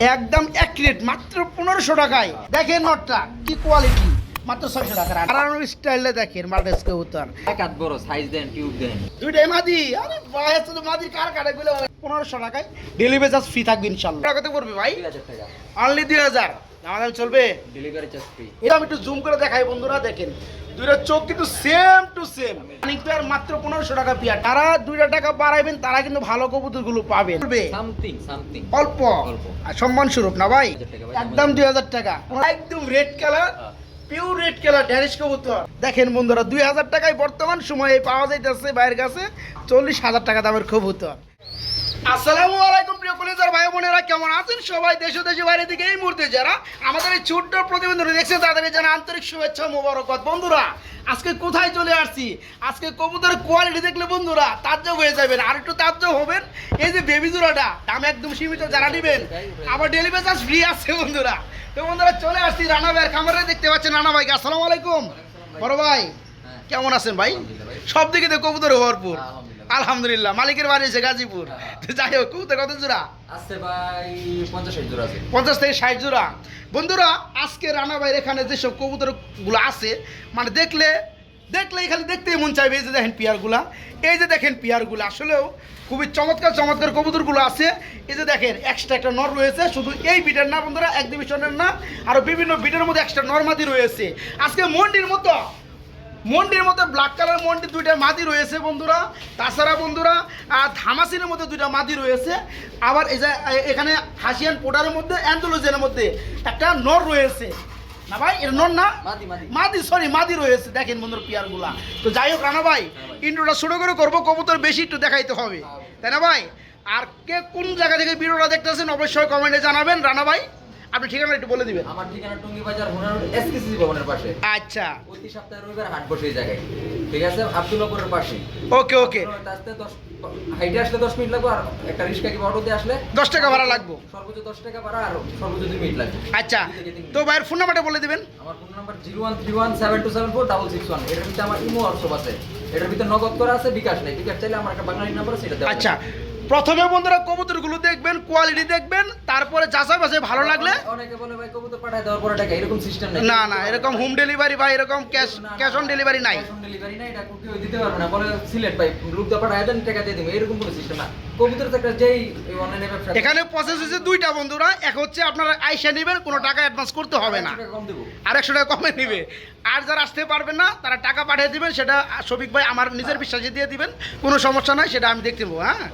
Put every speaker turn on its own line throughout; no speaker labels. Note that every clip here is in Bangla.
একদম এক রেট মাত্র পনেরোশো টাকায়। দেখেন নটটা কি কোয়ালিটি মাত্র ছয়শো টাকা। আড়ানো স্টাইলে দেখেন মার্কেস কবুতর।
এক হাত বড় সাইজ দেন টিউব দেন।
দুইটাই মাদি। আরে ভাই তো মাদির কার কাটা গুলো? পনেরোশো টাকায় ডেলিভারি চার্জ ফ্রি থাকবে ইনশাল্লাহ টাকা কত পড়বে ভাই। অনলি দুই হাজার। আমাদের চলবে?
ডেলিভারি চার্জ ফ্রি
এটা আমি একটু জুম করে দেখাই বন্ধুরা দেখেন। দুইটা চোখ কিন্তু সেম টু সেম পেয়ার মাত্র পনেরোশো টাকা পেয়ার তারা দুইটা টাকা বাড়াইবেন তারা কিন্তু ভালো কবুতরগুলো পাবেন।
সামথিং সামথিং
অল্প।
অল্প।
আর সম্মান স্বরূপ না ভাই?
1000 টাকা ভাই,
একদম দুই হাজার টাকা। একদম red colour. Pure red colour Danish কবুতর। দেখেন বন্ধুরা দুই হাজার টাকায় বর্তমান সময়ে পাওয়া যাইতেছে বাইরের কাছে চল্লিশ হাজার টাকা দামের কবুতর। আসসালামু আলাইকুম প্রিয় কলেজার ভাই বোনেরা কেমন আছেন সবাই? দেশ বাইরে থেকে এই মুহূর্তে যারা আমাদের এই ছোট্ট প্রতিবেদন দেখছেন তাদের জানা আন্তরিক শুভেচ্ছা মোবারকবাদ। বন্ধুরা আজকে কোথায় চলে আসছি? আজকে কবুতরের কোয়ালিটি দেখলে বন্ধুরা তাজ্জব হয়ে যাবেন আর একটু তাজ্জব হবেন এই যে বেবি জোড়াটা দাম একদম সীমিত যারা নেবেন আবার ডেলিভারি চার্জ ফ্রি আছে বন্ধুরা। তো বন্ধুরা চলে আসছি রানা ভাইয়ের খামারে দেখতে পাচ্ছেন রানা ভাইকে। আসসালামু আলাইকুম। বড় ভাই
হ্যাঁ।
কেমন আছেন ভাই? সব দিকে তো কবুতরে ভরপুর।
আলহামদুলিল্লাহ।
মালিকের বাড়ি এসে গাজীপুর।
হ্যাঁ।
যাই হোক কবুতর কত জোড়া?
আছে ভাই পঞ্চাশ ষাট জোড়া আছে।
পঞ্চাশ থেকে ষাট জোড়া। বন্ধুরা আজকে রানা ভাইয়ের এখানে যেসব কবুতরগুলো আছে মানে দেখলে দেখলে এখানে দেখতেই মন চাইবে এই যে দেখেন পিয়ারগুলা। এই যে দেখেন পিয়ারগুলো আসলেও খুবই চমৎকার চমৎকার কবুতরগুলো আছে। এই যে দেখেন এক্সট্রা একটা নর রয়েছে শুধু এই বিটের না বন্ধুরা এক্সিবিশনের না আরও বিভিন্ন বিটের মধ্যে এক্সট্রা নর্মাদি রয়েছে। আজকে মন্ডির মতো মন্ডির মধ্যে ব্ল্যাক কালার মন্ডি দুইটা মাদি রয়েছে বন্ধুরা। তাছাড়া বন্ধুরা আর ধামাসিনের মধ্যে দুইটা মাদি রয়েছে। আবার এই যে এখানে হাসিয়ান পোটারের মধ্যে অ্যান্ডোলোজেনের মধ্যে একটা নর রয়েছে। না ভাই এর নর না?
মাদি
সরি মাদি রয়েছে। দেখেন বন্ধুর পিয়ারগুলা। তো যাই হোক রানা ভাই
হ্যাঁ।
ইন্ট্রোটা ছোটো করে করব কবুতর বেশি একটু দেখাইতে হবে।
হ্যাঁ।
তাই না ভাই? আর কে কোন জায়গা থেকে ভিডিওটা দেখতেছেন অবশ্যই কমেন্টে জানাবেন রানা ভাই। আপনি ঠিকানা একটু বলে দিবেন।
আমার ঠিকানা টুঙ্গি বাজার হুনার এসকেসি ভবনের পাশে।
আচ্ছা।
প্রতি সপ্তাহে রবিবার হাট বসে এই জায়গায়। ঠিক আছে? আব্দুল্লাপুরের পাশে।
ওকে ওকে।
আসতে দশ হাইটে আসলে দশ মিনিট লাগবে আর একটা রিক্সা কি অটোতে আসলে?
দশ টাকা ভাড়া লাগবো।
সর্বোচ্চ দশ টাকা ভাড়া আর সর্বোচ্চ দুই মিনিট লাগবে।
আচ্ছা। তো ভাইয়ের ফোন নাম্বারটা বলে দিবেন।
আমার phone number zero one three one seven two seven four double six one. এটার ভিতরে আমার ইমো হোয়াটসঅ্যাপ আছে। এটার ভিতরে নগদ করা আছে বিকাশ নেই। বিকাশ চাইলে আমার একটা বাংলাদেশ নাম্বার আছে সেটা
আচ্ছা। প্রথমে বন্ধুরা কবুতরগুলো দেখবেন কোয়ালিটি দেখবেন তারপরে যাচাই বাছাই ভালো লাগলে
অনেকে বলে ভাই কবুতর পাঠায় দেওয়ার পরে টাকা এরকম সিস্টেম নেই।
না না এরকম হোম ডেলিভারি বা এরকম ক্যাশ ক্যাশ অন ডেলিভারি নাই।
ক্যাশ অন ডেলিভারি নাই এটা কেউ দিতে পারবে না। বলে সিলেট ভাই লোক পাঠায় দেন টাকা দিয়ে দিবে। এরকম কোনো সিস্টেম না। কবুতর তো যেই অনলাইনে ব্যবসা
এখানে প্রসেস হচ্ছে দুইটা বন্ধুরা। এক হচ্ছে আপনারা আইসা নেবেন কোনো টাকা অ্যাডভান্স করতে হবে না। আর একশো টাকা কমে নিবে। আর যারা আসতে পারবেন না তারা টাকা পাঠিয়ে দিবেন সেটা শফিক ভাই আমার নিজের বিশ্বাসে দিয়ে দিবেন কোনো সমস্যা নাই সেটা আমি দেখতে নেব হ্যাঁ?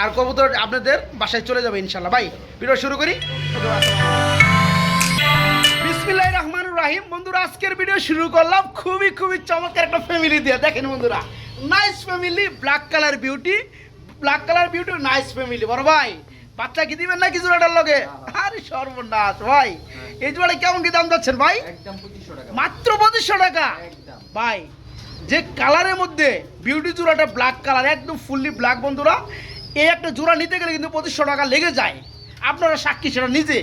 আর কবুতর আপনাদের বাসায় চলে যাবে ইনশাল্লাহ ভাই ভিডিও শুরু করি। বিসমিল্লাহ রহমান রাহিম। বন্ধুরা আজকের ভিডিও শুরু করলাম খুবই খুবই চমৎকার একটা ফ্যামিলি দিয়ে। দেখেন বন্ধুরা nice family black colour beauty black colour beauty nice family বড় ভাই বাচ্চা কি দিবেন নাকি জোড়াটার লগে? আরে সর্বনাশ ভাই। এই জোড়া কেমন কি দাম যাচ্ছেন ভাই?
একদম পঁচিশশো টাকা।
মাত্র পঁচিশশো টাকা?
একদম।
ভাই যে কালারের মধ্যে বিউটি জোড়াটা ব্ল্যাক কালার একদম ফুললি ব্ল্যাক বন্ধুরা এই একটা জোড়া নিতে গেলে কিন্তু পঁচিশশো টাকা লেগে যায়। আপনারা সাক্ষী সেটা নিজে।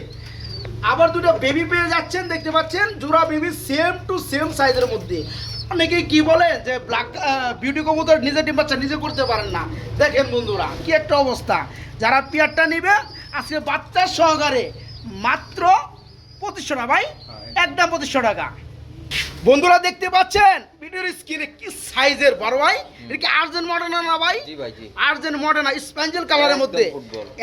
আবার দুটো বেবি পেয়ে যাচ্ছেন দেখতে পাচ্ছেন? জোড়া বেবি সেম টু সেম সাইজের মধ্যে। অনেকে কি বলে যে ব্ল্যাক বিউটি কবুতর নিজে ডিম বাচ্চা নিজে করতে পারেন না। দেখেন বন্ধুরা কি একটা অবস্থা। যারা পেয়ারটা নিবে আজকে বাচ্চার সহকারে মাত্র পঁচিশশো টাকা ভাই একদম পঁচিশশো টাকা। বন্ধুরা দেখতে পাচ্ছেন ভিডিওর স্ক্রিনে কি সাইজের বড় ভাই? এটা কি আর্জেন্ট মডার্ন না ভাই?
জি ভাই জি।
আর্জেন্ট মডার্ন স্পেঞ্জেল কালারের মধ্যে।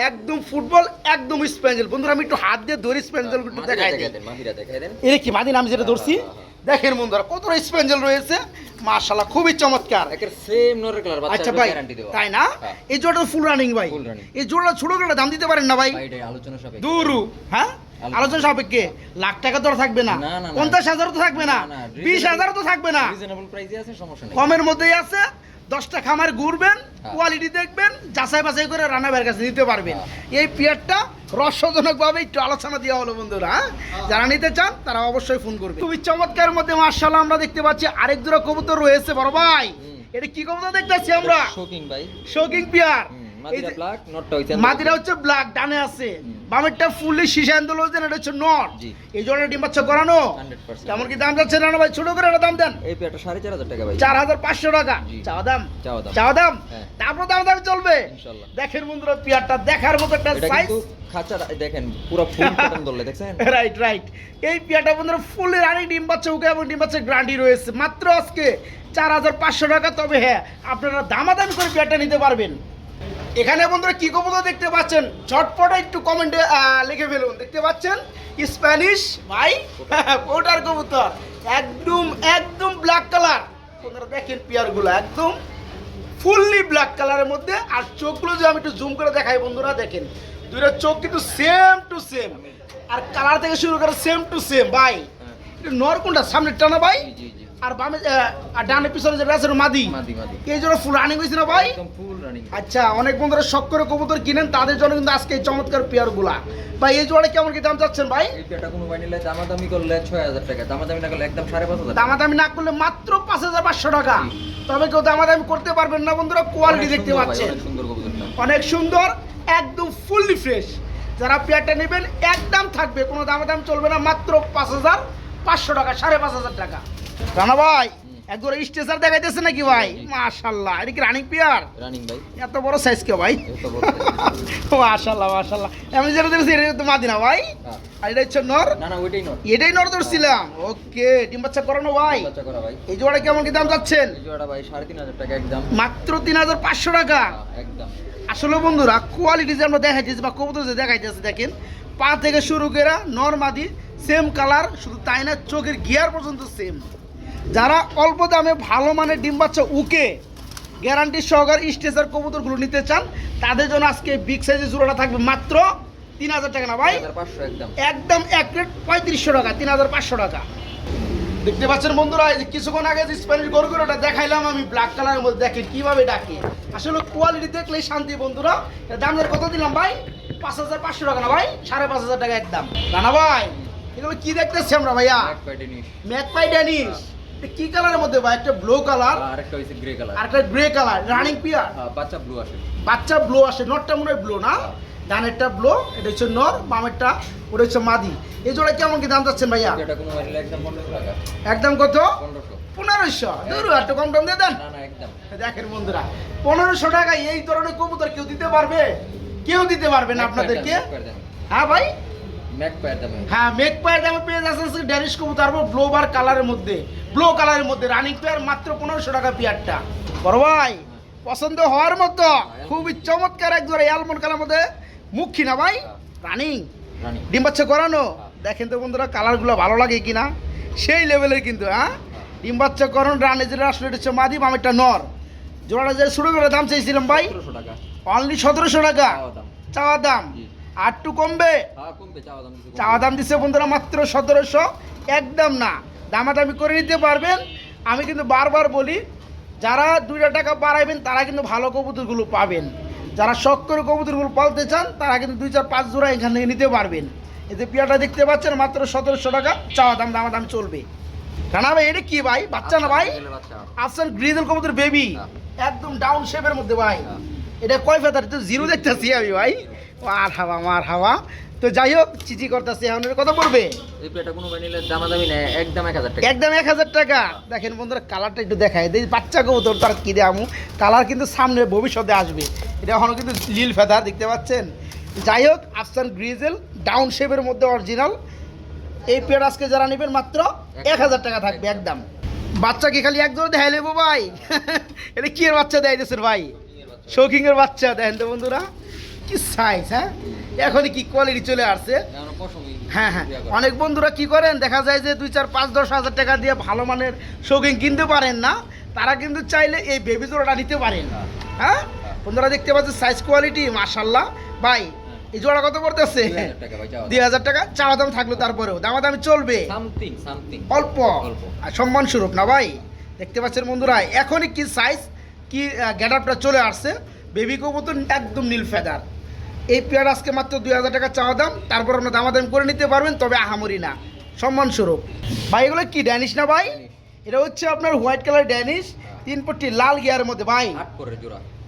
একদম ফুটবল একদম স্পেঞ্জেল বন্ধুরা আমি একটু হাত দিয়ে ধরি স্পেঞ্জেল একটু দেখাই
দেখাই দেন মাদিরা দেখাই দেন।
এটা কি মাদিন আমি যেটা ধরছি?
হ্যাঁ, হ্যাঁ,
দেখেন বন্ধুরা কত স্পেঞ্জেল রয়েছে। মাশাআল্লাহ খুবই চমৎকার।
একের সেম নরের কালার বাচ্চা
আচ্ছা ভাই
গ্যারান্টি দেবো
তাই না?
হ্যাঁ।
এই জোড়াটা ফুল রানিং ভাই। এই জোড়া ছোট করে দাম দিতে পারেন না ভাই?
আলোচনা সাপেক্ষে।
দুরু হ্যাঁ?
আলোচনা-
সাপেক্ষে। লাখ টাকা তো থাকবে না। পঞ্চাশ হাজারও তো থাকবে না। বিশ হাজারও তো থাকবে না।
রিজনেবল প্রাইসে আছে সমস্যা নেই।
কমের মধ্যেই আছে। দশটা খামার ঘুরবেন
হ্যাঁ।
কোয়ালিটি দেখবেন যাচাই বাছাই করে রান্না বের কাছে নিতে পারবেন। এই পিয়ারটা রহস্যজনকভাবে একটু আলোচনা দেওয়া হলো বন্ধুরা হ্যাঁ? যারা নিতে চান তারা অবশ্যই ফোন করবে। খুবই চমৎকার মধ্যে মার্শাল আমরা দেখতে পাচ্ছি আরেক দুটো কবুতর রয়েছে বড় ভাই। এটা কি কবুতর দেখতেছি আমরা?
শোকিং ভাই।
Shocking pair.
মাদিরা
যে-
ব্ল্যাক নটটা হইছে
মাদিরা হচ্ছে ব্ল্যাক ডানে আছে। বামেরটা ফুললি শীষা আন্দোলন এটা হচ্ছে নর এই জন্য ডিম বাচ্চা করানো।
100%
কি দাম যাচ্ছে রানা ভাই? ছোট করে একটা দাম দেন।
এই পেয়ারটা সাড়ে চার হাজার টাকা ভাই।
চার হাজার পাঁচশো টাকা। চাওয়া দাম?
চাওয়া দাম।
চাওয়া দাম। তারপর দাম দাম চলবে। দেখেন বন্ধুরা পিয়ারটা দেখার মতো একটা সাইজ
খাঁচা দেখেন পুরো ফুল প্যাটার্ন ধরলে দেখছেন?
রাইট রাইট এই পিয়াটা বন্ধুরা ফুললি রানিং ডিম বাচ্চা উকে এবং ডিম বাচ্চা গ্রান্ডি রয়েছে। মাত্র আজকে চার হাজার পাঁচশো টাকা তবে হ্যাঁ আপনারা দামাদামি করে পিয়ারটা নিতে পারবেন। এখানে বন্ধুরা কি কবুতর দেখতে পাচ্ছেন? ঝটপট একটু কমেন্টে লিখে ফেলুন। দেখতে পাচ্ছেন? স্প্যানিশ ভাই ওটার কবুতর। একদম একদম ব্ল্যাক কালার বন্ধুরা দেখেন পিয়ারগুলো, একদম ফুললি ব্ল্যাক কালারের মধ্যে। আর চোখগুলো যে আমি একটু জুম করে দেখাই বন্ধুরা, দেখেন। দুইটা চোখ কিন্তু সেম টু সেম আর কালার থেকে শুরু করে সেম টু সেম ভাই। নর কোনটা? সামনে টানা, ভাই। আর বামে আর ডানে পিছনে যেটা আছে মাদি এই জন্য ফুল রানিং হয়েছে না ভাই? আচ্ছা অনেক বন্ধুরা শখ করে কবুতর কিনেন তাদের জন্য কিন্তু আজকে এই চমৎকার পেয়ারগুলা। ভাই এই জোড়া কেমন কি দাম চাচ্ছেন ভাই?
পেয়ারটা কোনো ভাই নিলে দামাদামি করলে ছয় হাজার টাকা দামাদামি না করলে একদম সাড়ে পাঁচ হাজার
দামাদামি না করলে মাত্র পাঁচ হাজার পাঁচশো টাকা। তবে কেউ দামাদামি করতে পারবেন না বন্ধুরা কোয়ালিটি দেখতে পাচ্ছেন।
অনেক সুন্দর
অনেক সুন্দর একদম ফুললি ফ্রেশ যারা পেয়ারটা নেবেন একদম থাকবে কোনো দামে দাম চলবে না মাত্র পাঁচ হাজার পাঁচশো টাকা সাড়ে পাঁচ হাজার টাকা। রানা ভাই স্টেশন দেখাইতেছে নাকি ভাই? মাশাল্লাহ এটা কি রানিং পেয়ার
রানিং ভাই।
এত বড় সাইজ কে ভাই। মাশাল্লাহ মাশাল্লাহ। আমি যেটা দেখছি এটা তো মাদিনা ভাই। আর এটা হচ্ছে নর?
না না ওইটাই নট
এটাই নর ধরছিলাম। ওকে ডিম বাচ্চা করানো ভাই?
বাচ্চা করা ভাই।
এই জোড়া কেমন কি দাম যাচ্ছেন
এই জোড়াটা ভাই সাড়ে তিন হাজার টাকা একদম।
মাত্র তিন হাজার পাঁচশো টাকা।
হ্যাঁ, একদম।
আসলে বন্ধুরা কোয়ালিটি যে আমরা দেখাইতেছি বা কবুতর যে দেখাইতেছি দেখেন পা থেকে শুরু করে নর্মাদি সেম কালার শুধু তাই না চোখের গিয়ার পর্যন্ত সেম যারা অল্প দামে ভালো মানের ডিম বাচ্চা উকে গ্যারান্টি সহকার স্টেজার কবুতরগুলো নিতে চান তাদের জন্য আজকে বিগ সাইজের জোড়াটা থাকবে মাত্র তিন হাজার টাকা না ভাই?
পাঁচশো একদম।
একদম এক প্লেট পঁয়ত্রিশশো টাকা তিন হাজার পাঁচশো টাকা। দেখতে পাচ্ছেন বন্ধুরা এই যে কিছুক্ষণ আগে যে স্প্যানিশ গরুগুলোটা দেখাইলাম আমি ব্ল্যাক কালারের মধ্যে দেখেন কীভাবে ডাকে। আসলে কোয়ালিটি দেখলেই শান্তি বন্ধুরা। এর দাম দর কত দিলাম ভাই? পাঁচ হাজার পাঁচশো টাকা না ভাই? সাড়ে পাঁচ হাজার টাকা একদম। রানা ভাই এগুলো কি দেখতেছি আমরা ভাইয়া?
নিস
ম্যাকপাই ড্যানিশ কি কালারের মধ্যে ভাই? একটা ব্লু কালার
আরেকটা হইছে গ্রে কালার
আর একটা গ্রে কালার রানিং পিয়ার
বাচ্চা ব্লু আসে।
বাচ্চা ব্লো আসে নরটা মনে হয় ব্লো না? ডানেরটা ব্লো এটা হচ্ছে নর বামেরটা ওটা হচ্ছে মাদি। এই জোড়া কেমন কি দাম যাচ্ছেন ভাইয়া?
একদম পনেরোশো টাকা।
একদম কত?
পনেরোশো।
ধরু একটু কম টম দিয়ে দেন।
না না একদম।
দেখেন বন্ধুরা পনেরোশো টাকা এই ধরনের কবুতর কেউ দিতে পারবে? কেউ দিতে পারবে না আপনাদেরকে? হ্যাঁ ভাই?
দামে
হ্যাঁ মেক পায়ের দামে পেয়ে যাচ্ছে ড্যানিশ কবুতর ব্লো বার কালারের মধ্যে। ব্লো কালারের মধ্যে রানিং পেয়ার মাত্র পনেরোশো টাকা পেয়ারটা। বড় ভাই পছন্দ হওয়ার মতো খুবই চমৎকার এক জোড়া কালার মধ্যে। মুখী না ভাই? রানিং। ডিম বাচ্চা করানো? দেখেন তো বন্ধুরা কালারগুলো ভালো লাগে কিনা? সেই লেভেলের কিন্তু হ্যাঁ? ডিম বাচ্চা করানো রানে যেটা আসলে এটা হচ্ছে মাদি বামেরটা নর। জোড়াটা যে শুরু করে দাম চাইছিলাম ভাই। অনলি সতেরোশো টাকা।
চাওয়া দাম।
একটু কমবে?
চাওয়া দাম
দিচ্ছে বন্ধুরা মাত্র সতেরোশো। একদম না। দামাদামি করে নিতে পারবেন। আমি কিন্তু বারবার বলি যারা দুইটা টাকা বাড়াইবেন তারা কিন্তু ভালো কবুতরগুলো পাবেন। যারা শখ করে কবুতরগুলো পালতে চান তারা কিন্তু দুই চার পাঁচ জোড়া এখান থেকে নিতে পারবেন। এতে পিয়াটা দেখতে পাচ্ছেন মাত্র সতেরোশো টাকা। চাওয়া দাম দামাদাম চলবে। রানা ভাই এটা কি ভাই? বাচ্চা না ভাই? আফসান গ্রিজেল কবুতর বেবি
হ্যাঁ।
একদম ডাউন শেপের মধ্যে ভাই।
হ্যাঁ।
এটা কয় ফেতার তো জিরো দেখতেছি আমি ভাই। মার হাওয়া মার হাওয়া। তো যাই হোক চিঠি করতেছি এখন। কত পড়বে?
এই প্লেটটা কোনো ভাই দামাদামি নেয় একদম এক হাজার টাকা।
একদম এক হাজার টাকা। দেখেন বন্ধুরা কালারটা একটু দেখায় এই বাচ্চা কবুতর তার কি দেয়ামু কালার কিন্তু সামনে ভবিষ্যতে আসবে। এটা এখনও কিন্তু লীল ফেদা দেখতে পাচ্ছেন? যাই হোক আফসান গ্রিজেল ডাউন শেপের মধ্যে অরিজিনাল। এই পেয়ার আজকে যারা নেবেন মাত্র এক হাজার টাকা থাকবে একদম। বাচ্চা কি খালি একজন দেখাই নেব ভাই? এটা কি এর বাচ্চা দেয় ভাই? শৌকিংয়ের বাচ্চা দেখেন তো বন্ধুরা। কি সাইজ হ্যাঁ? এখনই কি কোয়ালিটি চলে আসছে? হ্যাঁ হ্যাঁ। অনেক বন্ধুরা কি করেন দেখা যায় যে দুই চার পাঁচ দশ হাজার টাকা দিয়ে ভালো মানের শৌখিন কিনতে পারেন না তারা কিন্তু চাইলে এই বেবি জোড়াটা নিতে পারেন। হ্যাঁ? বন্ধুরা দেখতে পাচ্ছেন সাইজ কোয়ালিটি মাশাল্লাহ ভাই এই জোড়া কত পড়তেছে?
দুই হাজার টাকা চাওয়া
দাম। থাকল তারপরেও। দামাদামি চলবে?
সামথিং সামথিং
অল্প।
অল্প।
সম্মান স্বরূপ না ভাই? দেখতে পাচ্ছেন বন্ধুরা এখনই কি সাইজ কি গেট চলে আসছে। বেবি কবুতর একদম নীল ফেদার এই পেয়ার আজকে মাত্র দুই হাজার টাকা চাওয়া দাম তারপর আপনার দামাদামি করে নিতে পারবেন তবে আহামরি না। সম্মানস্বরূপ। ভাই এগুলো কি ড্যানিশ না ভাই? এটা হচ্ছে আপনার হোয়াইট কালার ড্যানিশ তিন পট্টি লাল গিয়ারের মধ্যে ভাই।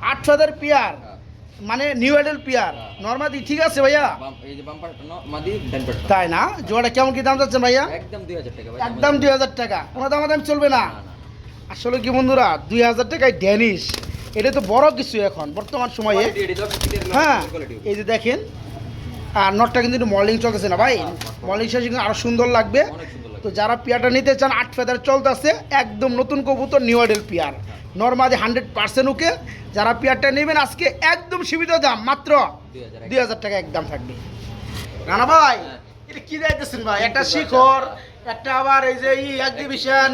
আট
হাজার পেয়ার
হ্যাঁ।
মানে নিউ এডেল পিয়ার। নর্মাদি ঠিক আছে ভাইয়া?
বাম- এই যে বাম্পারটা ন- মাদি ডান পাটটা
তাই না? জোড়াটা কেমন কি দাম যাচ্ছেন ভাইয়া?
একদম 2000 টাকা
একদম দুই হাজার টাকা। কোনো দাম দাম চলবে না। আসলে কি বন্ধুরা দুই হাজার টাকায় ড্যানিশ এটা তো বড় কিছু এখন বর্তমান সময়ে। হ্যাঁ এই যে দেখেন আর নটটা কিন্তু মর্নিং চলতেছে না ভাই। মর্নিং শেষে কিন্তু আরও সুন্দর লাগবে। তো যারা পিয়ারটা নিতে চান আট ফেদার চলতেছে একদম নতুন কবুতর new ideal pair. Normally hundred percent okay. যারা পিয়ারটা নেবেন আজকে একদম সীমিত দাম মাত্র দুই হাজার টাকা। একদম থাকবে। রানা ভাই। এটা কি যাইতেছেন ভাই? একটা শিখর। একটা আবার এই যে এক্সিবিশন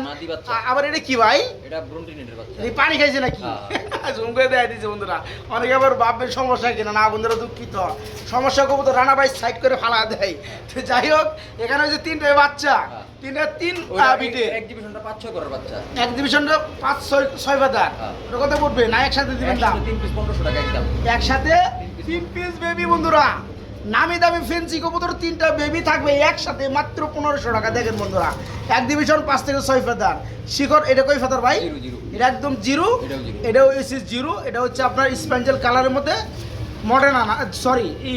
আবার এটা কি ভাই?
এটা ব্রুন্টিনেটের বাচ্চা।
এই পানি খাইছে নাকি। জুম করে দেয় বন্ধুরা। অনেকে আবার ভাববেন সমস্যা কিনা। না বন্ধুরা দুঃখিত। সমস্যা করব তো রানা ভাই সাইড করে ফালা দেয়। তো যাই হোক এখানে হচ্ছে তিনটে বাচ্চা।
হ্যাঁ।
তিনটে তিন বিটে।
এক্সিবিশনটা 5 6 করার বাচ্চা।
এক্সিবিশনটা পাঁচ ছয় ছয় বাজার।
হ্যাঁ।
ওটা কত পড়বে? না একসাথে দিবেন দাম?
তিন পিস 1500 টাকা একদম।
একসাথে তিন পিস বেবি বন্ধুরা। নামি দামি ফেন্সি কবুতর তিনটা বেবি থাকবে একসাথে মাত্র পনেরোশো টাকা। দেখেন বন্ধুরা এক ডিভিশন পাঁচ থেকে ছয় ফেদার শিখর এটা কই ফেদার ভাই? এটা একদম জিরো?
এটাও।
এটাও জিরো এটা হচ্ছে আপনার স্পেঞ্জেল কালারের মধ্যে মডার্ন আনা সরি ই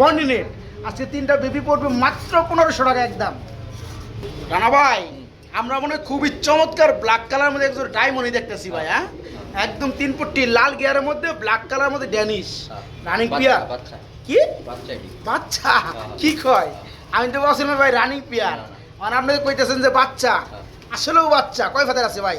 বন্ডিনেট আজকে তিনটা বেবি পড়বে মাত্র পনেরোশো টাকা একদম। রানা ভাই আমরা মনে হয় খুবই চমৎকার ব্ল্যাক কালার মধ্যে একজন ডায়মন্ডই দেখতেছি ভাই হ্যাঁ? একদম তিন পট্টি লাল গিয়ারের মধ্যে ব্ল্যাক কালার মধ্যে ড্যানিশ রানিং
বাচ্চা।
কি?
বাচ্চা
কি? কয়? আমি তো বলছিলাম ভাই রানিং পিয়ার। মানে আপনাকে কইতেছেন যে বাচ্চা।
হ্যাঁ।
আসলেও বাচ্চা। কয় ফেদার আছে ভাই?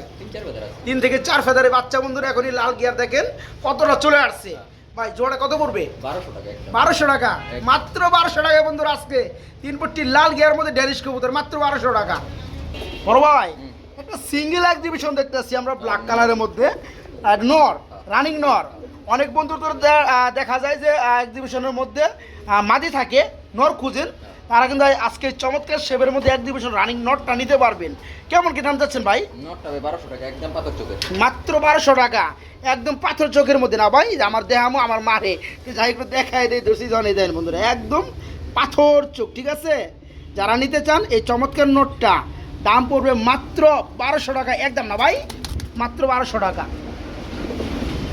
তিন
থেকে চার ফেদারে বাচ্চা বন্ধুরা এখনই লাল গিয়ার দেখেন কতটা চলে আসছে। ভাই জোড়া কত পড়বে?
1200 টাকা
বারোশো টাকা। মাত্র বারোশো টাকা বন্ধুরা আজকে। তিন পট্টি লাল গিয়ার মধ্যে ড্যানিশ কবুতর মাত্র বারোশো টাকা। বড় ভাই একটা সিঙ্গেল এক্সিবিশন দেখতেছি আমরা ব্ল্যাক কালারের মধ্যে। আর নর রানিং নর। অনেক বন্ধুর তো দেখা যায় যে এক্সিবিশনের মধ্যে মাদি থাকে নর খুঁজেন। তারা কিন্তু আজকে চমৎকার শেপের মধ্যে এক্সিবিশন রানিং নটটা নিতে পারবেন। কেমন কি দাম যাচ্ছেন ভাই?
নটটা 1200 টাকা একদম পাতক চোখের।
মাত্র বারোশো টাকা। একদম পাথর চোখের মধ্যে না ভাই আমার দেহামো আমার মারে। যাই একটু দেখাই দেয় দোষী জনে দেন বন্ধুরা। একদম পাথর চোখ ঠিক আছে? যারা নিতে চান এই চমৎকার নোটটা দাম পড়বে মাত্র বারোশো টাকা। একদম না ভাই? মাত্র বারোশো টাকা।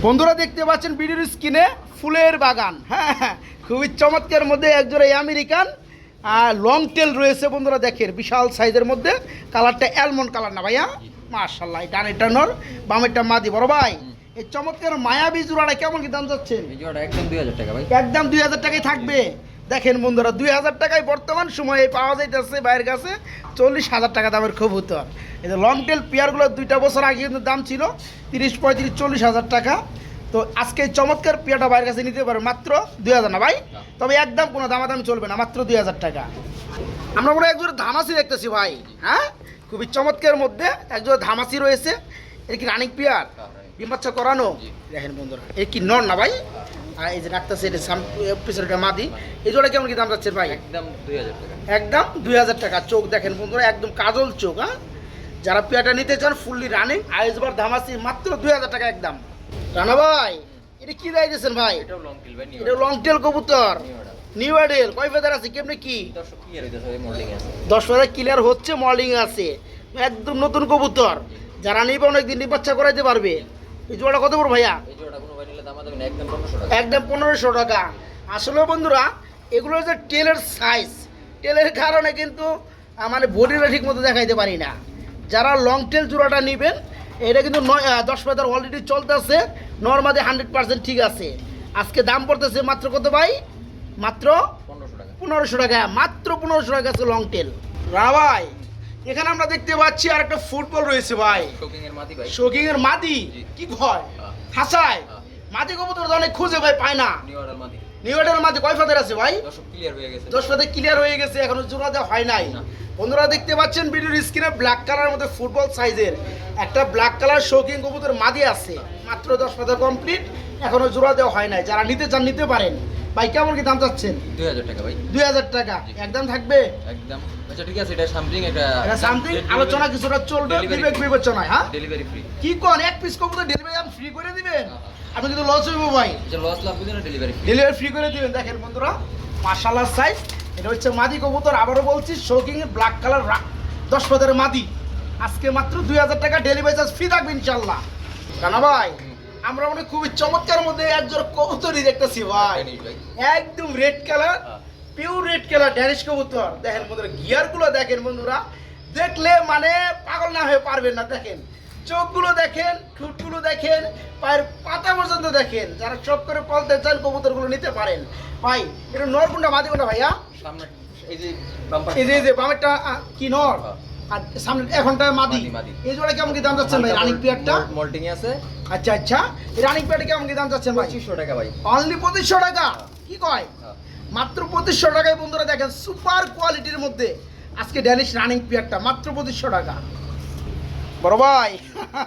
বন্ধুরা দেখতে পাচ্ছেন ভিডিওর স্ক্রিনে ফুলের বাগান। হ্যাঁ হ্যাঁ খুবই চমৎকার মধ্যে একজোড়া আমেরিকান আর লং টেল রয়েছে বন্ধুরা দেখেন বিশাল সাইজের মধ্যে। কালারটা অ্যালমন্ড কালার না ভাইয়া? মার্শাল্লাহ এটা ডানেরটা নর বামেরটা মাদি বড় ভাই। এই চমৎকার মায়াবী জোড়াটা কেমন কি দাম
যাচ্ছে? একদম 2000 টাকা ভাই।
একদম দুই হাজার টাকায় থাকবে। দেখেন বন্ধুরা দুই হাজার টাকায় বর্তমান সময়ে পাওয়া যাইতেছে বাইরের কাছে চল্লিশ হাজার টাকা দামের কবুতর। এই যে লং টেল পেয়ারগুলো দুইটা বছর আগে কিন্তু দাম ছিল তিরিশ পঁয়ত্রিশ চল্লিশ হাজার টাকা। তো আজকে এই চমৎকার পেয়ারটা বাইরের কাছে নিতে পারবে মাত্র দুই হাজার না ভাই? তবে একদম কোনো দামাদামি চলবে না মাত্র দুই হাজার টাকা। আমরা মনে হয় একজোড়া ধামাসি দেখতেছি ভাই হ্যাঁ? খুবই চমৎকার মধ্যে একজোড়া ধামাসি রয়েছে। এটা কি রানিক পেয়ার বাচ্চা করানো? দেখেন বন্ধুরা এই কি নর না ভাই? আর এই যে ডাক্তার সেটা পিছনটা মাদি এই জোড়া কেমন কি দাম যাচ্ছে ভাই?
একদম 2000 টাকা।
একদম দুই হাজার টাকা। চোখ দেখেন বন্ধুরা একদম কাজল চোখ হ্যাঁ? যারা পেয়াটা নিতে চান ফুললি রানিং আইসবার ধামাসি মাত্র দুই হাজার টাকা একদম। রানা ভাই এটা কি দায় দিয়েছেন ভাই? এটা লং টেল কবুতর।
নিউ
আইডেল কয় ফেদার আছে কেমনি কি? দশ ফেদার ক্লিয়ার হচ্ছে মর্নিং আছে। একদম নতুন কবুতর। যারা নিবে অনেকদিন বাচ্চা করাইতে পারবে। এই জোড়া কত বড় ভাইয়া?
একদম 1500 টাকা।
একদম পনেরোশো টাকা। আসলে বন্ধুরা এগুলো হচ্ছে টেলের সাইজ টেলের কারণে কিন্তু মানে বডিটা ঠিক মতো দেখাইতে পারি না। যারা লং টেল জোড়াটা নেবেন এটা কিন্তু নয় দশ পাতার অলরেডি চলতেছে নর্মালি হান্ড্রেড পার্সেন্ট ঠিক আছে। আজকে দাম পড়তেছে মাত্র কত ভাই? মাত্র
1500 টাকা।
পনেরোশো টাকা মাত্র পনেরোশো টাকা আছে লং টেল রা ভাই এখানে আমরা দেখতে পাচ্ছি আর একটা ফুটবল রয়েছে ভাই।
শোকিং এর
মাদি কি হ্যাঁ। হাসায়?
হ্যাঁ।
মাদি কবুতর অনেক খুঁজে ভাই পায় না।
নিউ মাটি
মাঝে। কয় ফাদের আছে ভাই?
হয়ে
দশ ফাদের ক্লিয়ার হয়ে গেছে এখনও জোড়া দেওয়া হয় নাই। বন্ধুরা দেখতে পাচ্ছেন ভিডিওর স্ক্রিনে ব্ল্যাক কালার মধ্যে ফুটবল সাইজের একটা ব্ল্যাক কালার শৌখিন কবুতর মাদি আছে। মাত্র দশ ফাদের কমপ্লিট এখনও জোড়া দেওয়া হয় নাই। যারা নিতে চান নিতে পারেন। ভাই কেমন কি দাম চাচ্ছেন?
2000 টাকা ভাই।
দুই হাজার টাকা। একদম থাকবে?
একদম। আচ্ছা ঠিক আছে এটা সামথিং এটা
এটা সামথিং আলোচনা কিছুটা চলবে বিবেক বিবেচনায় হ্যাঁ?
ডেলিভারি ফ্রি
কি কোন? এক পিস কবুতর ডেলিভারি ফ্রি করে দিবেন?
হ্যাঁ,
আপনি কিন্তু লস হইব ভাই।
যে লস লাভ বুঝে না ডেলিভারি ফ্রি
ডেলিভারি ফ্রি করে দিবেন। দেখেন বন্ধুরা মার্শাল্লাহ সাইজ এটা হচ্ছে মাদি কবুতর আবারও বলছি শৌকিং ব্ল্যাক কালার দশ পদের মাদি। আজকে মাত্র দুই হাজার টাকা ডেলিভারি চার্জ ফ্রি থাকবে ইনশাল্লাহ কানা ভাই আমরা মনে খুবই চমৎকার মধ্যে একজন কবুতরই দেখতেছি ভাই।
ভাই।
একদম red colour. Pure red colour Danish কবুতর। দেখেন বন্ধুরা গিয়ারগুলো দেখেন বন্ধুরা। দেখলে মানে পাগল না হয়ে পারবেন না দেখেন। চোখগুলো দেখেন ঠুটগুলো দেখেন পায়ের পাতা পর্যন্ত দেখেন যারা চোখ করে পালতে চান কবুতরগুলো নিতে পারেন। ভাই এটা নর কোনটা মাদি কোনটা ভাইয়া?
সামনে এই যে
এই যে এই যে বামেরটা কি নর?
হ্যাঁ।
আর সামনে এখনটা মাদি। এই জোড়া কেমন কি দাম যাচ্ছেন ভাই রানিং পিয়ারটা?
মোল্টিং আছে।
আচ্ছা আচ্ছা। এই রানিং পিয়ারটা কেমন কি দাম যাচ্ছেন ভাই?
পঁচিশশো টাকা ভাই।
অনলি পঁচিশশো টাকা? কি কয়?
হ্যাঁ।
মাত্র পঁচিশশো টাকায় বন্ধুরা দেখেন সুপার কোয়ালিটির মধ্যে আজকে ড্যানিশ রানিং পিয়ারটা মাত্র পঁচিশশো টাকা। বড় ভাই।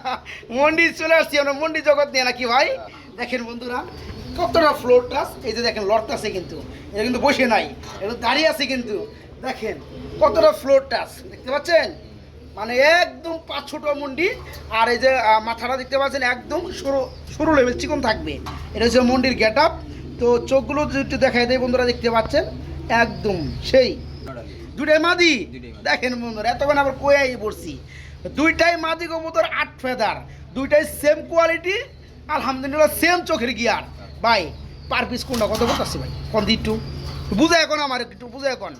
মন্ডি চলে আসছি আমরা মন্ডি জগৎ নিয়ে নাকি ভাই? দেখেন বন্ধুরা কতটা ফ্লোর টাস এই যে দেখেন লড়তাছে কিন্তু। এটা কিন্তু বসে নাই এটা দাঁড়িয়ে আছে কিন্তু। দেখেন কতটা ফ্লোর টাস দেখতে পাচ্ছেন? মানে একদম পাঁচ ছোট মন্ডি আর এই যে মাথাটা দেখতে পাচ্ছেন একদম সরু সরু লেভেল চিকন থাকবে। এটা হচ্ছে মন্ডির গেট আপ তো চোখগুলো যদি একটু দেখাই দেয় বন্ধুরা দেখতে পাচ্ছেন? একদম সেই। দুটাই মাদি। দেখেন বন্ধুরা এতক্ষণ আবার কয়াই পড়ছি? দুইটাই মাদি কবুতর আট ফেদার দুইটাই সেম কোয়ালিটি আলহামদুলিল্লাহ সেম চোখের গিয়ার। ভাই পার পিস কোনটা কত করতেছে ভাই? কোন একটু? বুঝে এখন আমার একটু বুঝে এখন।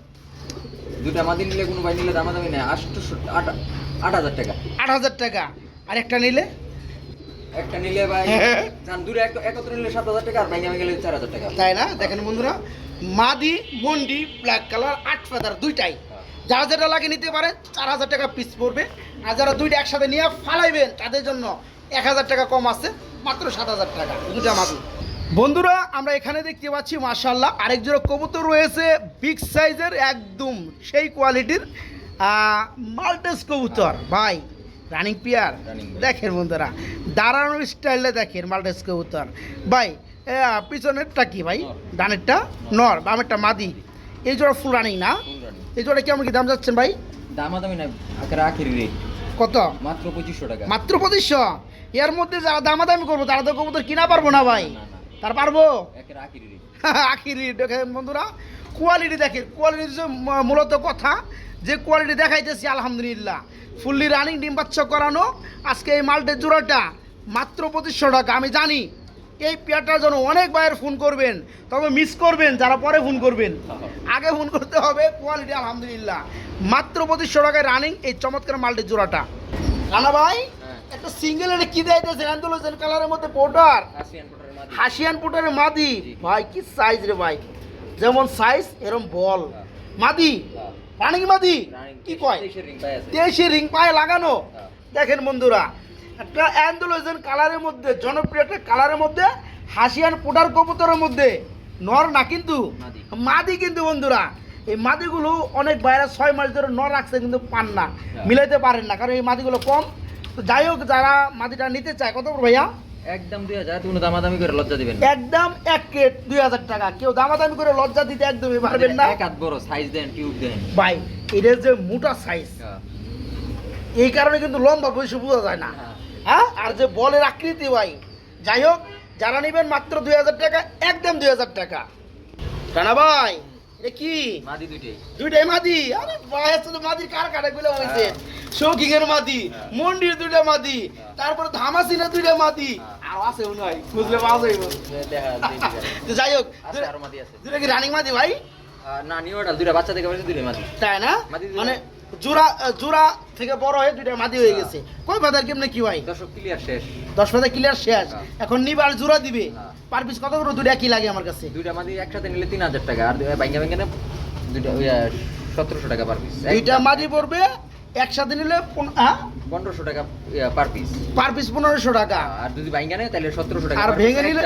দুটা মাদি নিলে কোনো ভাই নিলে দামাদামি নেই। আটশো আট আট হাজার টাকা।
আট হাজার টাকা। আর একটা নিলে?
একটা নিলে ভাই যান দূরে এক- একত্র নিলে সাত হাজার টাকা আর ভাইঙ্গা গেলে চার হাজার টাকা।
তাই না? দেখেন বন্ধুরা মাদি মন্ডি ব্ল্যাক কালার আট ফেদার দুইটাই। যারা যেটা লাগে নিতে পারেন চার হাজার টাকা পিস পড়বে। আর যারা দুইটা একসাথে নিয়ে ফালাইবেন তাদের জন্য এক হাজার টাকা কম আছে মাত্র সাত হাজার টাকা দুটা মাদি বন্ধুরা আমরা এখানে দেখতে পাচ্ছি মার্শাল্লাহ আরেক জোড়া কবুতর রয়েছে বিগ সাইজের একদম সেই কোয়ালিটির মাল্টেস কবুতর। ভাই রানিং পিয়ার দেখেন বন্ধুরা দাঁড়ানোর স্টাইলে দেখেন মাল্টেস কবুতর। ভাই পিছনেরটা কি ভাই?
নর।
ডানেরটা নর বামেরটা মাদি। এই জোড়া ফুল রানিং না। এই জোড়া কেমন কি দাম যাচ্ছেন ভাই?
দামাদামি নাই আখের আখের রেট
কত?
মাত্র পঁচিশশো টাকা।
মাত্র পঁচিশশো? এর মধ্যে যারা দামাদামি করব তারা তো কবুতর কিনা পারব না ভাই।
না, না।
তার পারব?
আখিরি
দেখেন বন্ধুরা কোয়ালিটি দেখেন। কোয়ালিটি মূলত কথা যে কোয়ালিটি দেখাইতেছি আলহামদুলিল্লাহ। ফুললি রানিং ডিম বাচ্চা করানো আজকে এই মাল্টের জোড়াটা মাত্র পঁচিশশো টাকা। আমি জানি এই পেয়ারটার জন্য অনেক বাইরে ফোন করবেন তবে মিস করবেন যারা পরে ফোন করবেন। আগে ফোন করতে হবে কোয়ালিটি আলহামদুলিল্লাহ। মাত্র পঁচিশশো টাকায় রানিং এই চমৎকার মাল্টের জোড়াটা। রানা ভাই
হ্যাঁ।
একটা সিঙ্গেল এটা কি দিয়েছেন অ্যান্ডোলোজেন কালারের মধ্যে পোটার হাসিয়ান পুটারের মাদি। ভাই কি সাইজ রে ভাই। যেমন সাইজ এরম বল
হ্যাঁ।
মাদি?
হ্যাঁ।
রানিং মাদি? কি কয়। দেশি রিং পায়ে লাগানো?
হ্যাঁ।
দেখেন বন্ধুরা একটা অ্যান্ডোলোজেন কালারের মধ্যে জনপ্রিয় একটা কালারের মধ্যে হাসিয়ান পুটার কবুতরের মধ্যে। নর না কিন্তু?
মাদি।
কিন্তু বন্ধুরা। এই মাদিগুলো অনেক বাইরে ছয় মাস ধরে নর রাখছে কিন্তু পান না।
হ্যাঁ।
মিলাইতে পারেন না কারণ এই মাদিগুলো কম। তো যাই হোক যারা মাদিটা নিতে চায় কত ভাইয়া?
একদম দুই হাজার কোনো দামাদামি করে লজ্জা দিবেন
একদম এক কেট দুই হাজার টাকা। কেউ দামাদামি করে লজ্জা দিতে একদমই পারবেন না।
এক হাত বড় সাইজ দেন টিউব দেন।
ভাই এটার যে মোটা সাইজ
হ্যাঁ।
এই কারণে কিন্তু লম্বা বয়সে বোঝা যায় না।
হ্যাঁ।
হ্যাঁ আর যে বলের আকৃতি ভাই যাই হোক যারা নেবেন মাত্র দুই হাজার টাকা একদম দুই হাজার টাকা। টানা ভাই এটা কি?
মাদি দুইটাই।
দুইটাই মাদি? আরে ভাই তো মাদির কার কাটা গুলো হয়েছে? শৌকিং এর মাদি
হ্যাঁ।
মন্ডির দুইটা মাদি
হ্যাঁ।
তারপরে দুইটা মাদি।
হ্যাঁ।
আর আছে মনে হয় বুঝলে পাওয়া যাইব
দেখা দেখা
তো যাই হোক
আছে আরও মাদি আছে।
দুইটা কি রানিং মাদি ভাই?
না নিউ অর্ডার দুইটা বাচ্চা থেকে পারছে দুইটা মাদি।
তাই না? মানে জোড়া জোড়া থেকে বড় হয়ে দুইটা মাদি হয়ে
হ্যাঁ।
গেছে। কয় ফাদার কেমনে কি ভাই
দর্শক ক্লিয়ার শেষ।
দশ ফাদার ক্লিয়ার শেষ।
হ্যাঁ।
এখন নিবার জোড়া দিবে।
হ্যাঁ।
পার পিস কত করে? দুইটা কি লাগে আমার কাছে?
দুইটা মাদি একসাথে নিলে তিন হাজার টাকা। আর বাইঙ্গা বাইঙ্গা দুইটা সতেরোশো টাকা পার পিস
দুইটা মাদি পড়বে একসাথে নিলে হ্যাঁ?
পনেরোশো টাকা পার পিস
পার পিস পনেরোশো টাকা।
আর যদি নেয় তাহলে সতেরোশো টাকা
আর ভেঙে নিলে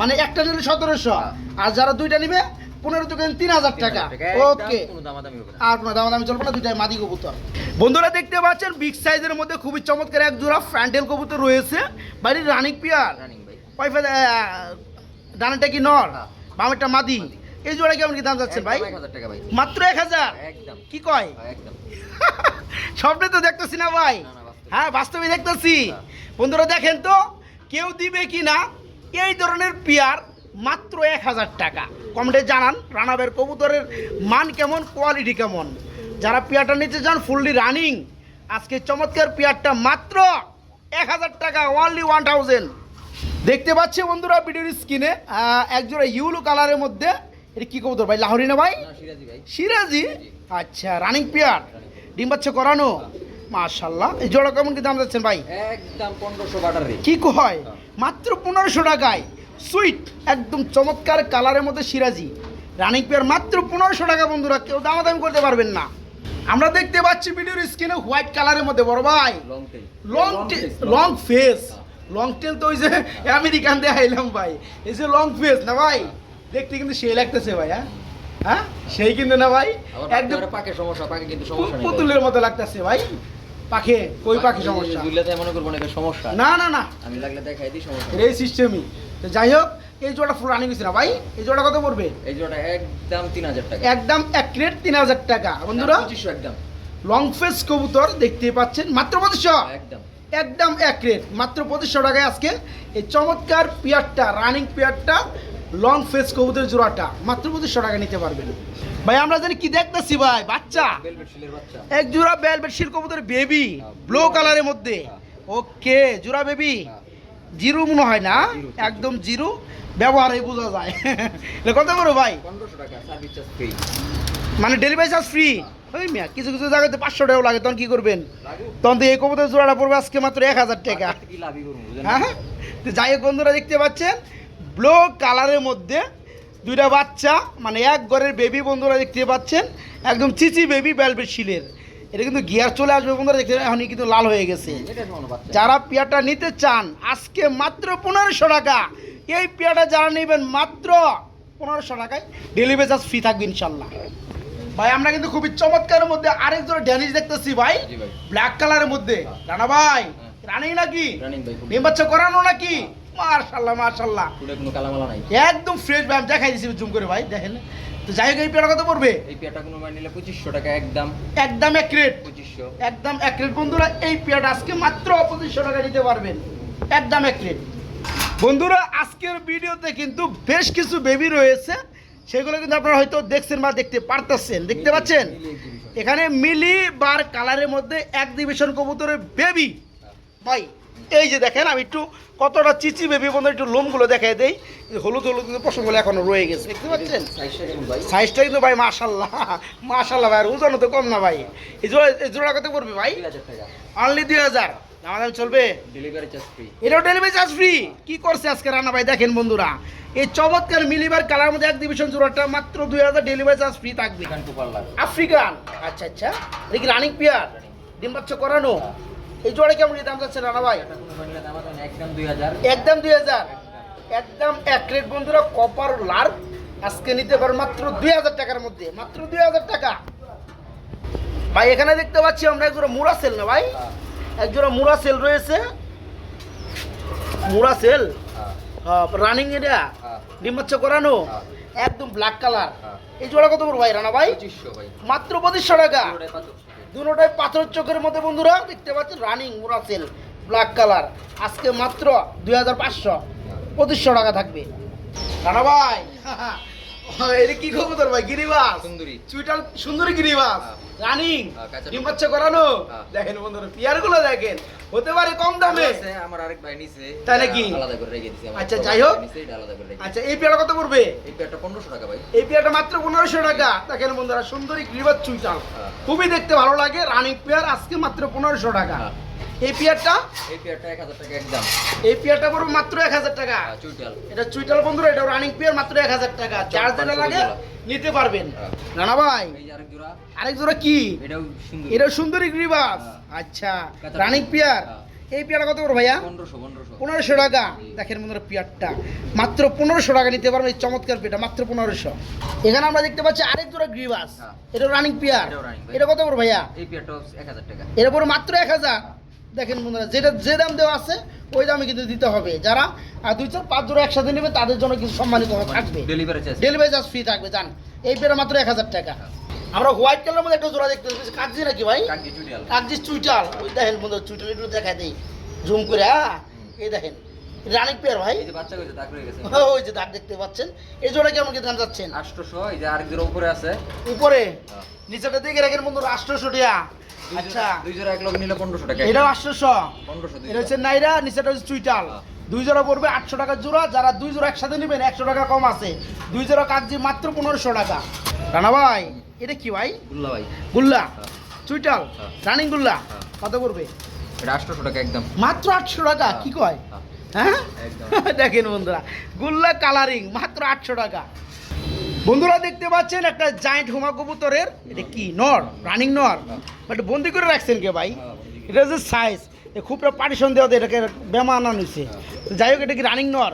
মানে একটা নিলে সতেরোশো।
হ্যাঁ।
আর যারা দুইটা নিবে পনেরো থেকে তিন হাজার টাকা। ওকে
দামাদামি
আর কোনো দাম চলবে না দুইটাই মাদি কবুতর। বন্ধুরা দেখতে পাচ্ছেন বিগ সাইজের মধ্যে খুবই চমৎকার এক জোড়া ফ্যান্টেল কবুতর রয়েছে। বাড়ির রানিক পিয়ার ফেদা ডানাটা কি নর?
হ্যাঁ।
বামেরটা মাদি। এই জোড়া কেমন কি দাম যাচ্ছেন ভাই? মাত্র এক হাজার?
একদম।
কি কয়?
হ্যাঁ,
স্বপ্নে তো দেখতেছি না ভাই। হ্যাঁ বাস্তবে দেখতেছি।
হ্যাঁ।
বন্ধুরা দেখেন তো কেউ দিবে কি না এই ধরনের পেয়ার মাত্র এক হাজার টাকা। কমেন্টে জানান রানাবের কবুতরের মান কেমন কোয়ালিটি কেমন? যারা পেয়ারটা নিতে চান ফুললি রানিং আজকে চমৎকার পেয়ারটা মাত্র এক হাজার টাকা ওনলি ওয়ান থাউজেন্ড দেখতে পাচ্ছি বন্ধুরা ভিডিওর স্ক্রিনে একজোড়া ইউলো কালারের মধ্যে এটা কী কবুতর ভাই? লাহরি না ভাই?
সিরাজি
আচ্ছা রানিং পেয়ার। ডিম বাচ্চা করানো? মাশাল্লাহ এই জোড়া কেমন কি দাম যাচ্ছেন ভাই?
একদম পনেরোশো বাটার
কি হয় মাত্র পনেরোশো টাকায়। সুইট একদম চমৎকার কালারের মধ্যে সিরাজি। রানিং পেয়ার মাত্র পনেরোশো টাকা বন্ধুরা কেউ দামাদামি করতে পারবেন না। আমরা দেখতে পাচ্ছি ভিডিওর স্ক্রিনে হোয়াইট কালারের মধ্যে বড় ভাই।
Long tail
long face long tail তো ওই যে আমেরিকান দিয়ে আইলাম ভাই। এই যে লং ফেস না ভাই? দেখতে কিন্তু সেই লাগতেছে ভাই হ্যাঁ? হ্যাঁ? সেই কিন্তু না ভাই? একদম
পাকে সমস্যা পাকে কিন্তু সমস্যা
পুতুলের মতো লাগতেছে ভাই। পাখে কই পাখি সমস্যা?
মনে করব না সমস্যা?
না না না।
আমি লাগলে দেখাই দিই সমস্যা
এই সিস্টেমই তো যাই হোক এই জোড়া ফুল রানিং হয়েছে না ভাই? এই জোড়া কত পড়বে?
এই জোড়া একদম তিন হাজার টাকা।
একদম এক রেট তিন হাজার টাকা। বন্ধুরা
পঁচিশশো একদম।
লং ফেস কবুতর দেখতে পাচ্ছেন মাত্র পঁচিশশো?
একদম।
একদম এক রেট মাত্র পঁচিশশো টাকায় আজকে। এই চমৎকার পেয়ারটা রানিং পেয়ারটা লং ফেস কবুতরের জোড়াটা মাত্র পঁচিশশো টাকা নিতে পারবেন। ভাই আমরা জানি কি দেখতেছি ভাই? বাচ্চা।
ভেলভেট শিলের বাচ্চা।
এক জোড়া বেলভেট শিল কবুতর বেবি ব্লু কালারের মধ্যে। ওকে জোড়া বেবি
হ্যাঁ।
জিরো মনে হয় না? একদম জিরো। ব্যবহারে বোঝা যায়। কত বড় ভাই? মানে ডেলিভারি চার্জ ফ্রি ওই মিয়া কিছু কিছু জায়গাতে পাঁচশো টাকাও লাগে তখন কি করবেন? তখন তো এই কবুতর জোড়াটা পড়বে আজকে মাত্র এক হাজার টাকা। হ্যাঁ তো যাই হোক বন্ধুরা দেখতে পাচ্ছেন? ব্লু কালারের মধ্যে দুইটা বাচ্চা মানে এক ঘরের বেবি বন্ধুরা দেখতে পাচ্ছেন। একদম চিচি বেবি বেলভেট শিলের এটা কিন্তু গিয়ার চলে আসবে বন্ধুরা দেখতে এখনই কিন্তু লাল হয়ে গেছে। যারা পেয়ারটা নিতে চান আজকে মাত্র পনেরোশো টাকা। এই পেয়ারটা যারা নেবেন মাত্র পনেরোশো টাকায় ডেলিভারি চার্জ ফ্রি থাকবে ইনশাল্লাহ। ভাই আমরা কিন্তু খুবই চমৎকারের মধ্যে আরেক জোড়া ড্যানিশ দেখতেছি ভাই ব্ল্যাক কালারের মধ্যে। রানা ভাই রানিং নাকি?
রানিং ভাই
ডিম বাচ্চা করানো নাকি? মার্শাল্লাহ মার্শাল্লাহ
নাই।
একদম ফ্রেশ ভাই আমি দেখাই দিচ্ছি জুম করে ভাই দেখেন। তো যাই হোক এই পেয়ারটা কত পড়বে?
এই পেয়ারটা কোনো মাইন নিলে পঁচিশশো টাকা একদম।
একদম এক রেট
পঁচিশশো।
একদম এক রেট বন্ধুরা এই পেয়ারটা আজকে মাত্র পঁচিশশো টাকা নিতে পারবেন। একদম এক রেট বন্ধুরা আজকের ভিডিওতে কিন্তু বেশ কিছু বেবি রয়েছে। সেগুলো কিন্তু আপনারা হয়তো দেখছেন বা দেখতে পারতেছেন। দেখতে পাচ্ছেন? এখানে মিলি বার কালারের মধ্যে এক ডিভিশন কবুতরের বেবি ভাই এই যে দেখেন আমি একটু কতটা চিচি বেবি বন্ধু একটু লোমগুলো দেখাই দেই। হলুদ হলুদ কিন্তু পশমগুলো এখনও রয়ে গেছে। দেখতে পাচ্ছেন?
সাইজটা
কিন্তু ভাই মাশাল্লাহ মাশাল্লাহ ভাই আর ওজনও তো কম না ভাই। এই জোড়া এই জোড়া কত পড়বে ভাই? অনলি দুই হাজার। আমাদের চলবে?
ডেলিভারি চার্জ ফ্রি
এটাও ডেলিভারি চার্জ ফ্রি কি করছে আজকে রান্না ভাই? দেখেন বন্ধুরা এই চমৎকার মিলিবার কালার মধ্যে এক ডিভিশন জোড়াটা মাত্র দুই হাজার ডেলিভারি চার্জ ফ্রি থাকবে। আফ্রিকান আচ্ছা আচ্ছা। কি রানিং পেয়ার ডিম বাচ্চা করানো? এই জোড়া কেমন দাম যাচ্ছে রানা ভাই?
একদম দুই হাজার।
একদম এক রেট বন্ধুরা কপার লার আজকে নিতে পারো মাত্র দুই হাজার টাকার মধ্যে মাত্র দুই হাজার টাকা। ভাই এখানে দেখতে পাচ্ছি আমরা একজোড়া মুরা সেল না ভাই? একজোড়া মুরা সেল রয়েছে। মুরা সেল?
হ্যাঁ,
রানিং এটা
হ্যাঁ,
করানো?
হ্যাঁ।
একদম ব্ল্যাক কালার
হ্যাঁ।
এই জোড়া কত বড় ভাই রানা ভাই? মাত্র পঁচিশশো টাকা। দুটোটাই পাথরের চোখের মধ্যে বন্ধুরা। দেখতে পাচ্ছেন রানিং মোরা সেল ব্ল্যাক কালার আজকে মাত্র দুই হাজার পাঁচশো, পঁচিশশো টাকা থাকবে। রানা ভাই এটা কি খবর তোর ভাই গিরিবাস
সুন্দরী
চুইটাল সুন্দরী গিরিবাস
হ্যাঁ।
রানিং
হ্যাঁ,
ডিম। বাচ্চা করানো
হ্যাঁ।
দেখেন বন্ধুরা পিয়ারগুলো দেখেন হতে পারে কম দামে
আমার আরেক ভাই নিছে
তাই নাকি?
আলাদা করে রেখে দিছি
আচ্ছা, যাই হোক। আচ্ছা এই পেয়ারটা কত পড়বে
এই পেয়ারটা পনেরোশো টাকা ভাই
এই পেয়ারটা মাত্র পনেরোশো টাকা দেখেন বন্ধুরা সুন্দরী গ্রিবাস চুইটাল
হ্যাঁ।
খুবই দেখতে ভালো লাগে রানিং পেয়ার আজকে মাত্র পনেরোশো টাকা
হ্যাঁ।
এই পেয়ারটা?
এই পেয়ারটা এক হাজার টাকা একদম।
এই পেয়ারটা পড়বে মাত্র এক হাজার টাকা।
হ্যাঁ, চুইটাল।
এটা চুইটাল বন্ধুরা এটা রানিং পেয়ার মাত্র এক হাজার টাকা। চার যেটা লাগে নিতে পারবেন।
হ্যাঁ।
রানা ভাই
এই আরেক জোড়া।
আরেক জোড়া কি?
এটাও সুন্দর।
এটা সুন্দরী গ্রিবাস
হ্যাঁ।
আচ্ছা রানিং। পেয়ার।
হ্যাঁ।
এই পেয়ারটা কত করে ভাইয়া?
পনেরোশো
টাকা। দেখেন বন্ধুরা পেয়ারটা। মাত্র পনেরোশো টাকা নিতে পারবেন এই চমৎকার পেয়ারটা মাত্র পনেরোশো। এখানে আমরা দেখতে পাচ্ছি আরেক জোড়া গ্রিবাস
হ্যাঁ।
এটা রানিং পেয়ার
ভাই।
এটা কত করে ভাইয়া?
এই পেয়ারটাও এক হাজার টাকা।
এর উপরে মাত্র এক হাজার। দেখেন বন্ধুরা যেটা যে দাম দেওয়া আছে ওই দামে কিন্তু দিতে হবে। যারা দুই চার পাঁচ জোড়া একসাথে নেবে তাদের জন্য কিছু সম্মানিত থাকবে।
ডেলিভারি চার্জ
ফ্রি থাকবে জান। এই পেয়ারা মাত্র এক হাজার টাকা। আমরা হোয়াইট কালার মধ্যে একটা জোড়া দেখতে পাচ্ছি। কাগজি নাকি ভাই? কাগজি চুইটাল। ওই দেখেন বন্ধু চুইটাল একটু দেখাই দেই। জুম করে হ্যাঁ এই দেখেন। রানিক পেয়ার ভাই।
এই যে বাচ্চা হয়েছে দাগ রয়ে গেছে।
ওই যে দাগ দেখতে পাচ্ছেন। এই জোড়া কেমন কি দাম যাচ্ছেন
আটশোশো এই যে আরেক জোড়া উপরে আছে।
উপরে?
হ্যাঁ।
নিচেটা দেখে রাখেন বন্ধু আষ্টশো টাকা। আচ্ছা।
জোড়া- দুই জোড়া এক লগে নিলে পনেরোশো টাকা।
এটাও আটশোশো।
পনেরোশো
এটা হচ্ছে নাইরা নিচেটা হচ্ছে চুইটাল। দুই জোড়া পড়বে আটশো টাকা জোড়া যারা দুই জোড়া একসাথে নেবেন একশো টাকা কম আছে। দুই জোড়া কাগজি মাত্র পনেরোশো টাকা। রানা ভাই এটা কি ভাই?
গুল্লা ভাই।
গুল্লা?
হ্যাঁ।
চুইটাল?
হ্যাঁ।
রানিং গুল্লা?
হ্যাঁ।
কত করবে
এটা আটশোশো টাকা একদম।
মাত্র আটশো টাকা কি কয়?
হ্যাঁ।
দেখেন বন্ধুরা গুল্লা কালারিং মাত্র আটশো টাকা। বন্ধুরা দেখতে পাচ্ছেন একটা জায়েন্ট হুমা কবুতরের এটা কি নর রানিং নর? বাট বন্দি করে রাখছেন কে ভাই?
করে।
এটা হচ্ছে সাইজ খুবটা পার্টিশন দেওয়া দিয়ে এটাকে বেমা আনানো হয়েছে তো যাই হোক এটা কি রানিং নর?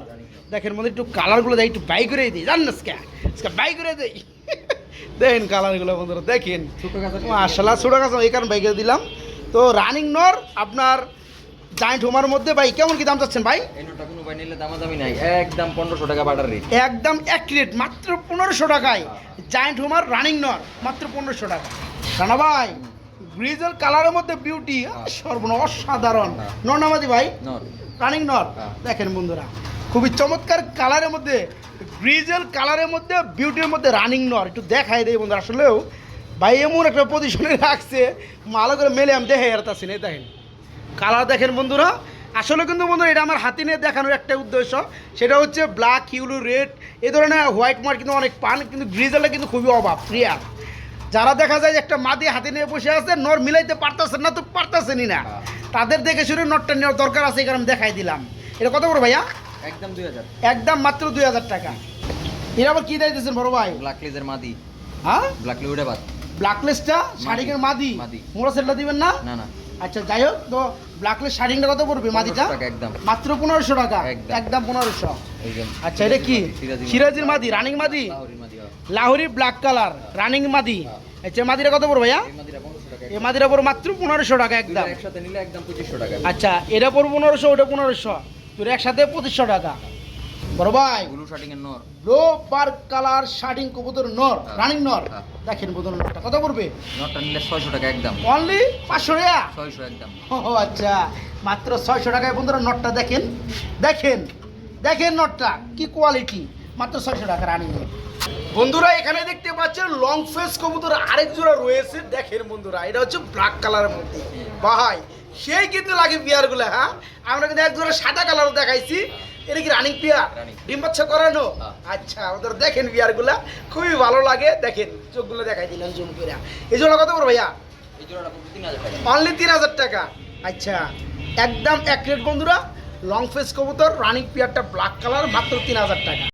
দেখেন মধ্যে একটু কালারগুলো দেয় একটু বাই করে দিই। জানেন আজকে বাই করে দেই। দেখেন কালারগুলো বন্ধুরা দেখেন। মাশাল্লাহ ছোটো গাছ এই কারণে বাইকে দিলাম। তো রানিং নর আপনার জায়েন্ট হোমার মধ্যে ভাই কেমন কি দাম চাচ্ছেন ভাই?
এই কোনো ভাই নিলে দামাদামি নাই। একদম পনেরোশো টাকা বাটার রেট
একদম এক রেট মাত্র পনেরোশো টাকায়। জায়েন্ট হোমার রানিং নর মাত্র পনেরোশো টাকা। রানা ভাই গ্রিজের কালারের মধ্যে বিউটি সর্বন অসাধারণ।
হ্যাঁ।
নর্নামাদি ভাই? রানিং নর
হ্যাঁ।
দেখেন বন্ধুরা খুবই চমৎকার কালারের মধ্যে গ্রিজেল কালারের মধ্যে বিউটির মধ্যে রানিং নর একটু দেখাই দেয় বন্ধুরা আসলেও ভাই এমন একটা পজিশনে রাখছে ভালো করে মেলে আমি দেখে এরতাছি না দেখেন। কালার দেখেন বন্ধুরা। আসলে কিন্তু বন্ধুরা এটা আমার হাতি নিয়ে দেখানোর একটা উদ্দেশ্য। সেটা হচ্ছে ব্ল্যাক ইউলো রেড এ ধরনের হোয়াইট মার্ক কিন্তু অনেক পান কিন্তু গ্রিজেলে কিন্তু খুবই অভাব প্রিয়ার যারা দেখা যায় একটা মাদি হাতি নিয়ে বসে আছে নর মিলাইতে পারতেছেন না তো পারতেছেনই না।
হ্যাঁ।
তাদের দেখে শুনে নটটা নেওয়ার দরকার আছে কারণে আমি দেখাই দিলাম। এটা কত বড় ভাইয়া?
একদম দুই হাজার।
একদম মাত্র দুই হাজার টাকা। এর আবার কি দিতেছেন বড় ভাই?
ব্ল্যাক লিজের মাদি।
হ্যাঁ?
ব্ল্যাক লিউডে বাদ।
ব্ল্যাকলেসটা শাড়িকের মাদি?
মাদি।
মোড়া সেটটা দিবেন না?
না না।
আচ্ছা যাই হোক তো ব্ল্যাকলেস শাড়িংটা কত পড়বে মাদিটা?
1500 একদম।
মাত্র পনেরোশো টাকা?
একদম।
একদম পনেরোশো। আচ্ছা এটা কি?
সিরাজি
সিরাজির মাদি। রানিং মাদি?
হ্যাঁ।
লাহোরি ব্ল্যাক কালার রানিং মাদি।
হ্যাঁ।
আচ্ছা মাদিটা কত পড়বে ভাইয়া?
এই মাদিটা
পড়বে মাত্র পনেরোশো টাকা একদম।
একসাথে নিলে একদম পঁচিশশো টাকা।
আচ্ছা এটা পড়বে পনেরোশো ওটা পনেরোশো। তোর একসাথে পঁচিশশো টাকা। বড় ভাই।
ব্লু শার্টিং এর নর।
লো বার কালার শার্টিং কবুতর নর
হ্যাঁ।
রানিং নর।
হ্যাঁ।
দেখেন কবুতর নরটা কত পড়বে?
নরটা নিলে ছয়শো টাকা একদম।
অনলি পাঁচশো টাকা?
ছয়শো একদম।
ও আচ্ছা মাত্র ছয়শো টাকায় বন্ধুরা নটটা দেখেন। দেখেন দেখেন নটটা কি কোয়ালিটি মাত্র ছয়শো টাকা রানিং বন্ধুরা এখানে দেখতে পাচ্ছেন লং ফেস কবুতর আরেক জোড়া রয়েছে। দেখেন বন্ধুরা এটা হচ্ছে ব্ল্যাক কালারের মধ্যে। ভাই সেই কিন্তু লাগে বিয়ারগুলো হ্যাঁ? আমরা কিন্তু এক জোড়া সাদা কালারও দেখাইছি। এটা কি রানিং পিয়ার ডিম বাচ্চা করানো?
হ্যাঁ।
আচ্ছা ওদের দেখেন বিয়ারগুলা খুবই ভালো লাগে। দেখেন চোখগুলো দেখাই দিলাম জুম করে এই জোড়া কত বড় ভাইয়া? অনলি তিন হাজার টাকা। আচ্ছা একদম এক রেট বন্ধুরা লং ফেস কবুতর রানিং পিয়ারটা ব্ল্যাক কালার মাত্র তিন হাজার টাকা।